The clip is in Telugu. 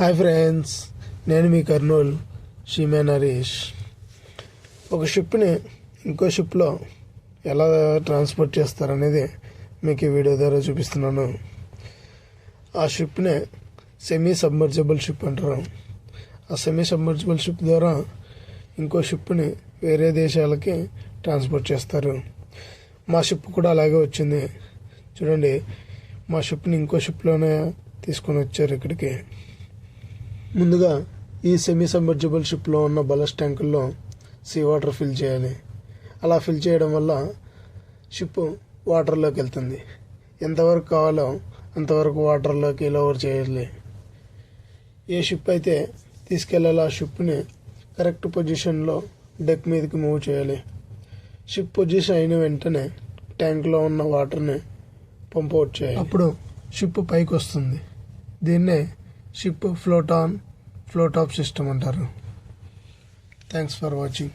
హాయ్ ఫ్రెండ్స్ నేను మీ కర్నూలు షీమే నరేష్ ఒక షిప్ని ఇంకో షిప్లో ఎలా ట్రాన్స్పోర్ట్ చేస్తారనేది మీకు ఈ వీడియో ద్వారా చూపిస్తున్నాను. ఆ షిప్నే సెమీ సబ్మర్జబుల్ షిప్ అంటారు. ఆ సెమీ సబ్మర్జబుల్ షిప్ ద్వారా ఇంకో షిప్ని వేరే దేశాలకి ట్రాన్స్పోర్ట్ చేస్తారు. మా షిప్ కూడా అలాగే వచ్చింది. చూడండి మా షిప్ని ఇంకో షిప్లోనే తీసుకొని వచ్చారు ఇక్కడికి. ముందుగా ఈ సెమీ సబ్మర్జిబుల్ షిప్లో ఉన్న బలస్ ట్యాంకుల్లో సీ వాటర్ ఫిల్ చేయాలి. అలా ఫిల్ చేయడం వల్ల షిప్ వాటర్లోకి వెళ్తుంది. ఎంతవరకు కావాలో అంతవరకు వాటర్లోకి లోవర్ చేయాలి. ఏ షిప్ అయితే తీసుకెళ్ళాలో ఆ షిప్ని కరెక్ట్ పొజిషన్లో డెక్ మీదకి మూవ్ చేయాలి. షిప్ పొజిషన్ అయిన వెంటనే ట్యాంక్లో ఉన్న వాటర్ని పంప్ అవుట్ చేయాలి. అప్పుడు షిప్ పైకి వస్తుంది. దీన్నే ship float on float off system అంటారు. Thanks for watching